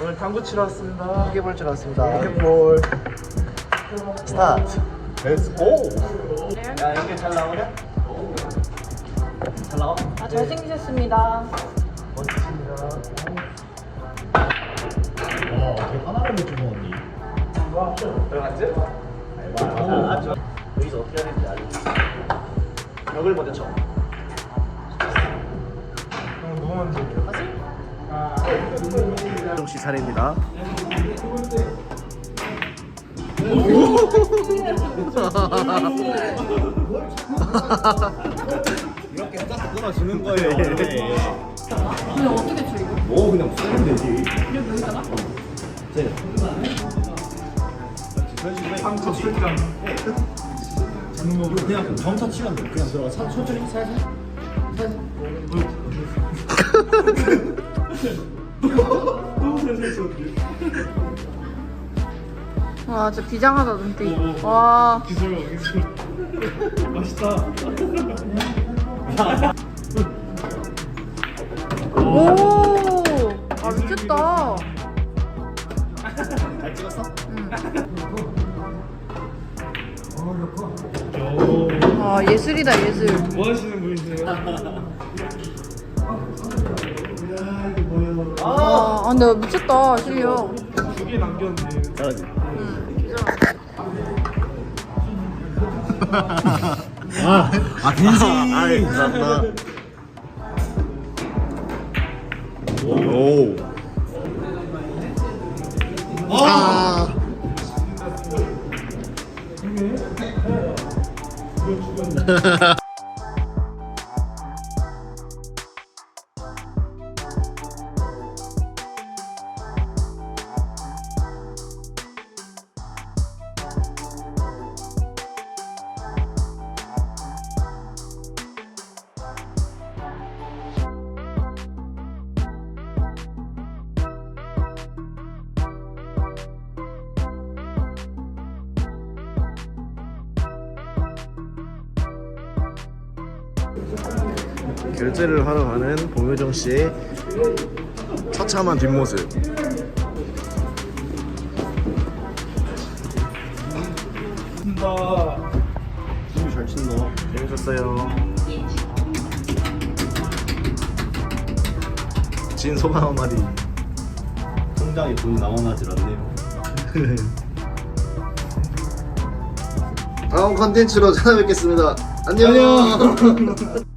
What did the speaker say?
오늘 당구 치러 왔습니다. 포켓볼 줄 알았습니다. 포켓볼. 스타트. 렛츠 고. 야 이게 잘 나오냐? 잘 나와? 아, 잘생기셨습니다. 멋지십니다. 와, 되게 하나를 못 주고 언니. 들어갔지? 아, 저 여기서 어떻게 해야 되는지 알려줘. 벽을 먼저 쳐. 그럼 누구 먼저 할게 요? 정씨 차례입니다. 이렇게 딱 끊어주는 거예요. 근데 어떻게 쳐, 이거? 뭐 그냥 쓰면 되지. 이렇게 여기다가? 네. 출장. 이거 그냥 정타 치면 돼. 그냥 들어가. 차- 천천히 살살. 살살. 와, 진짜 비장하다, 눈빛. 와. 기술 기술. 맛있다. 오! 아, 미쳤다. 잘 찍었어? 아, 예술이다, 예술. 뭐 하시는 분이세요? 아, 아, 근데 미쳤다, 실력. 두개 남겼네. 잘하지. 아, 아 빈지. 아, 감사합니다. 오. 아. 결제를 하러 가는 봉효정 씨의 처참한 뒷모습. 나 힘이 잘 친다. 재밌었어요. 진 소감 한마디. 통장에 돈이 나원하질 않네요. 다음 컨텐츠로 찾아뵙겠습니다. 안녕.